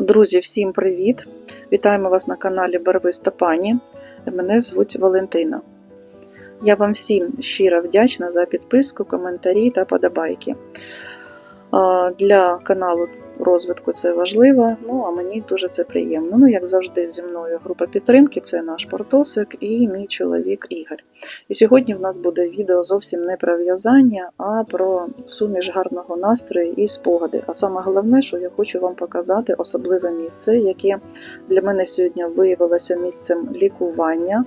Друзі, всім привіт! Вітаємо вас на каналі Барвиста Пані. Мене звуть Валентина. Я вам всім щиро вдячна за підписку, коментарі та подобайки. Для каналу розвитку це важливо, ну а мені дуже це приємно. Ну, як завжди, зі мною група підтримки це наш Портосик і мій чоловік Ігор. І сьогодні в нас буде відео зовсім не про в'язання, а про суміш гарного настрою і спогади. А саме головне, що я хочу вам показати особливе місце, яке для мене сьогодні виявилося місцем лікування.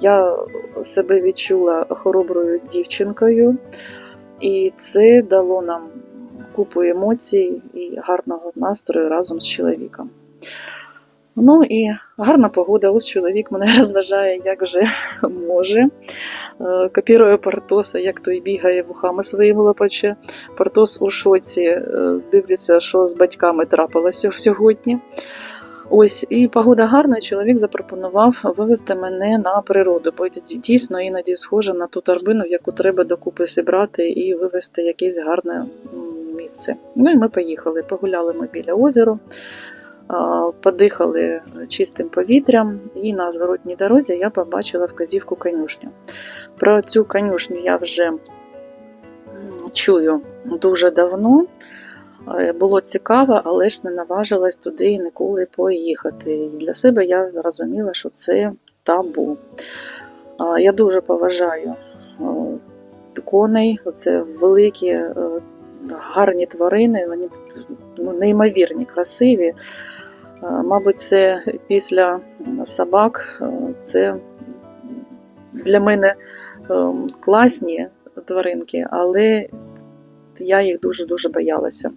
Я себе відчула хороброю дівчинкою, і це дало нам купу емоцій і гарного настрою разом з чоловіком. Ну і гарна погода. Ось чоловік мене розважає, як вже може. Е, Копірує Портоса, як той бігає вухами своїми лопаче. Портос у шоці е, дивиться, що з батьками трапилося сьогодні. Ось і погода гарна. Чоловік запропонував вивезти мене на природу, бо дійсно іноді схоже на ту торбину, яку треба докупи зібрати і вивезти якесь гарне місце. Ну і ми поїхали. Погуляли ми біля озера, подихали чистим повітрям, і на зворотній дорозі я побачила вказівку конюшню. Про цю конюшню я вже чую дуже давно. Е, Було цікаво, але ж не наважилась туди ніколи поїхати. І для себе я розуміла, що це табу. Я дуже поважаю коней, це великі, е, гарні тварини, вони ну, неймовірні, красиві. Мабуть, це після собак, е, це для мене е, класні тваринки, але я їх дуже-дуже боялася.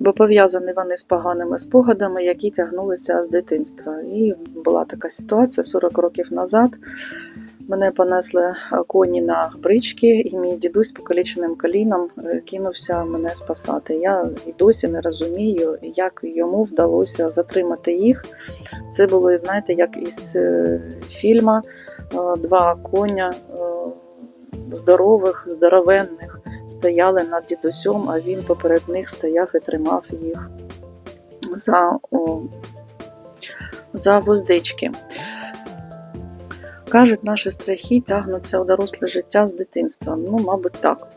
Бо пов'язані вони з поганими спогадами, які тягнулися з дитинства. І була така ситуація 40 років назад. Мене понесли коні на брички, і мій дідусь покаліченим коліном е, кинувся мене спасати. Я і досі не розумію, як йому вдалося затримати їх. Це було, знаєте, як із е, фільму е, два коня е, здорових, здоровенних стояли над дідусем, а він поперед них стояв і тримав їх за, о, за вуздечки. Кажуть, наші страхи тягнуться у доросле життя з дитинства. Ну, мабуть, так.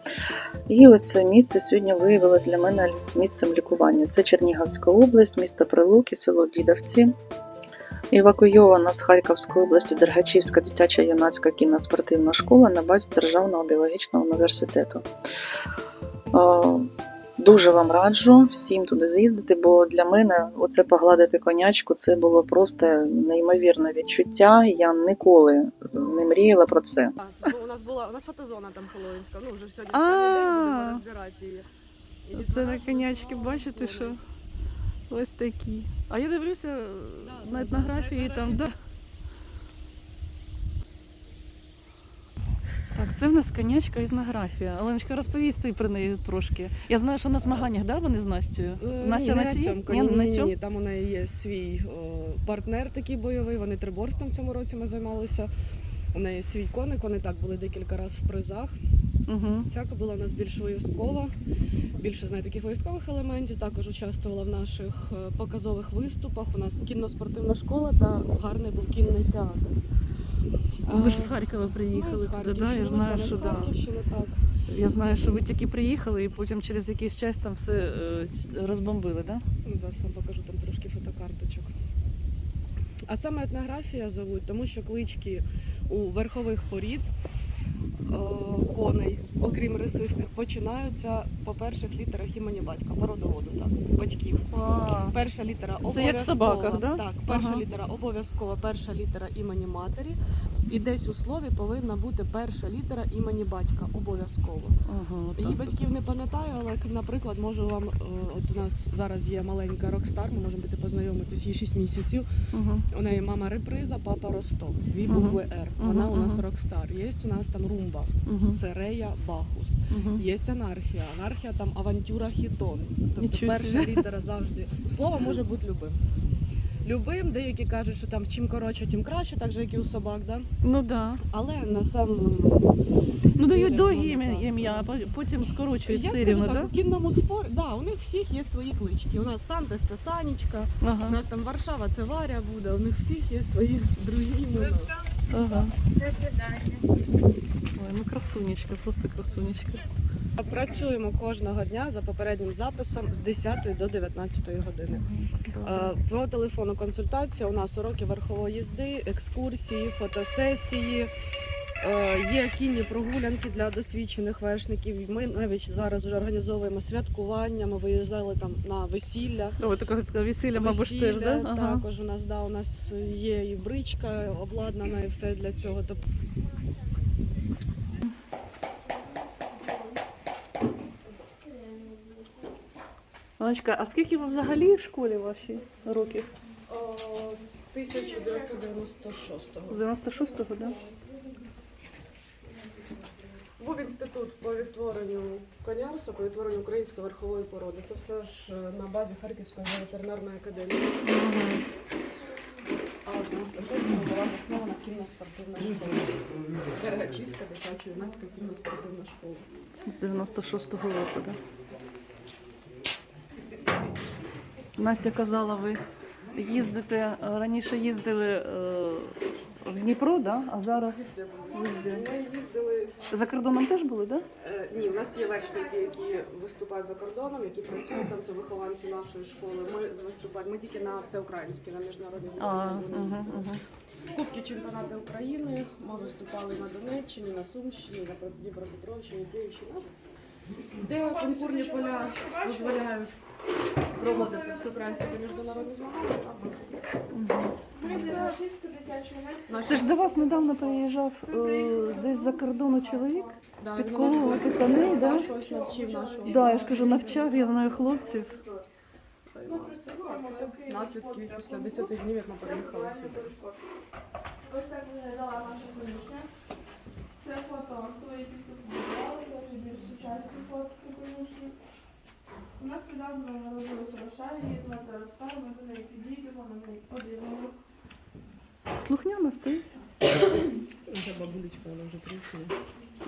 І ось це місце сьогодні виявилось для мене місцем лікування. Це Чернігівська область, місто Прилуки, село Дідовці. Евакуйована з Харківської області Дергачівська дитяча юнацька кіноспортивна школа на базі Державного біологічного університету. Е, Дуже вам раджу всім туди з'їздити, бо для мене оце погладити конячку це було просто неймовірне відчуття. Я ніколи не мріяла про це. А, у нас була у нас фотозона там Хеллоуінська. Ну вже сьогодні останній день будемо розбирати її. І Це на конячки, бачите, що ось такі. А я дивлюся на етнографії там, да. Так, це в нас конячка етнографія. Оленочка, розповісти про неї трошки. Я знаю, що на змаганнях, да, вони з Настю? Е, Настя на цій? Ні, на ні, ні, цьому? ні, там у неї є свій о, партнер такий бойовий, вони триборством цьому році ми займалися. У неї свій коник, вони так були декілька разів в призах. Угу. Ця кобила у нас більш військова, більше знає таких військових елементів. Також участвувала в наших е, показових виступах. У нас кінно-спортивна школа та гарний був кінний театр. Ви ж з Харкова ми приїхали з туди, да? Я знаю, ми що з да. Так. Я знаю, що ви тільки приїхали і потім через якийсь час там все е, розбомбили, да? Ну, Зараз вам покажу там трошки фотокарточок. А саме етнографія зовуть, тому що клички у верхових порід коней, окрім рисистих, починаються по перших літерах імені батька, по родоводу, так, батьків. Перша літера Це як в собаках, да? Так, перша Ага. літера обов'язкова, перша літера імені матері. І десь у слові повинна бути перша літера імені батька, обов'язково. Ага, Її батьків не пам'ятаю, але наприклад, можу вам е, от у нас зараз є маленька рокстар. Ми можемо піти познайомитись їй 6 місяців. Угу. У неї мама реприза, папа Росток. Дві Мгм. букви Р. Вона Мгм, у нас мгм. рокстар. Є у нас там румба, Угу. це Рея Бахус. Угу. Є анархія. Анархія там авантюра хітон. Тобто Нічого перша літера завжди. Слово може бути любим. любим. Деякі кажуть, що там чим коротше, тим краще, так же як і у собак, да? Ну да. Але на самому Ну дають довгі ну, ім'я, а потім скорочують я скажу рівно, так, да? у кінному спорі, да, у них всіх є свої клички. У нас Сантес це Санічка, у нас там Варшава це Варя буде, у них всіх є свої другі імена. Ага. Ой, ну красунечка, просто красунечка. Працюємо кожного дня за попереднім записом з 10 до 19 години. Е, Про телефонну консультацію у нас уроки верхової їзди, екскурсії, фотосесії. Е, Є кінні прогулянки для досвідчених вершників. Ми навіть зараз вже організовуємо святкування. Ми виїжджали там на весілля. О, ви така сказала, весілля, мабуть, теж, да? Ага. Також у нас да, у нас є і бричка обладнана, і все для цього. Леночка, а скільки ви взагалі в школі вашій років? о, з 1996-го. З 96-го, да? Інститут по відтворенню конярства, по відтворенню української верхової породи. Це все ж е, на базі Харківської ветеринарної академії. А в 96-му була заснована кінно-спортивна школа. Дергачівська дитячо-юнацька кінно-спортивна школа. З 96-го року, да. Настя казала, ви їздите, раніше їздили е, в Дніпро, да? а зараз Везде. Ми їздили. за кордоном теж були, да? е, Ні, у нас є вершники, які виступають за кордоном, які працюють там. Це вихованці нашої школи. Ми виступаємо. Ми тільки на всеукраїнські, на міжнародні змагання. угу, угу. Кубки чемпіонати України. Ми виступали на Донеччині, на Сумщині, на Дніпропетровщині, Київщині. Де конкурні поля дозволяють проводити всеукраїнські та міжнародні змагання. там ми Наші- Це ж до вас недавно приїжджав е, десь за кордону чоловік. Да, він нас коней, да? Щось навчив нашого. Да, я ж кажу, навчав, я знаю хлопців. А це наслідки після 10 днів, як ми переїхали сюди. Ось так виглядала наша конюшня. Це фото, коли я тільки побудували, це вже більш сучасні фотки конюшні. У нас недавно народилася Рошаль, її звати Роксана, ми до неї підійдемо, на неї подивимось. Слухняно стоїть. Вже бабулечка, вона вже прийшла.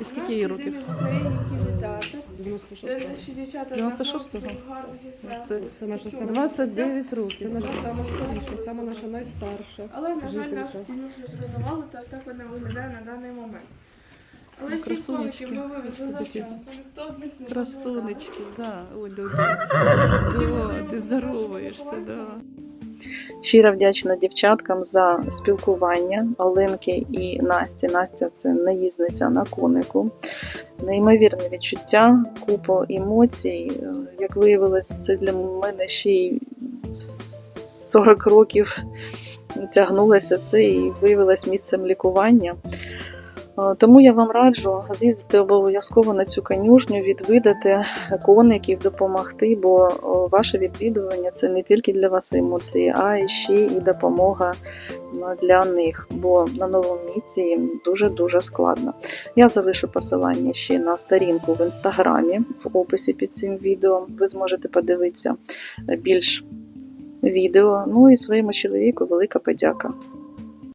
І скільки їй років? в Україні кінотеатр. 96 дівчата 96-го? в гарних яскравих Це Це наша сама 29 Це років. наша сама старіша, сама наша найстарша. Але, на жаль, Жителька. нашу конюшню зруйнували, та ось так вона виглядає на даний момент. Але всі красунечки. фотки ми вивезли завчасно, ніхто з них не Красунечки, да. Ой, да, да. Да, ти здороваєшся, да. Щиро вдячна дівчаткам за спілкування Оленки і Насті. Настя це наїзниця на конику. Неймовірне відчуття, купа емоцій. Як виявилось, це для мене ще й 40 років тягнулося це і виявилось місцем лікування. Е, Тому я вам раджу з'їздити обов'язково на цю конюшню, відвідати коників, допомогти, бо ваше відвідування це не тільки для вас емоції, а й ще і допомога для них, бо на новому місці їм дуже-дуже складно. Я залишу посилання ще на сторінку в інстаграмі в описі під цим відео. Ви зможете подивитися більш відео. Ну і своєму чоловіку велика подяка.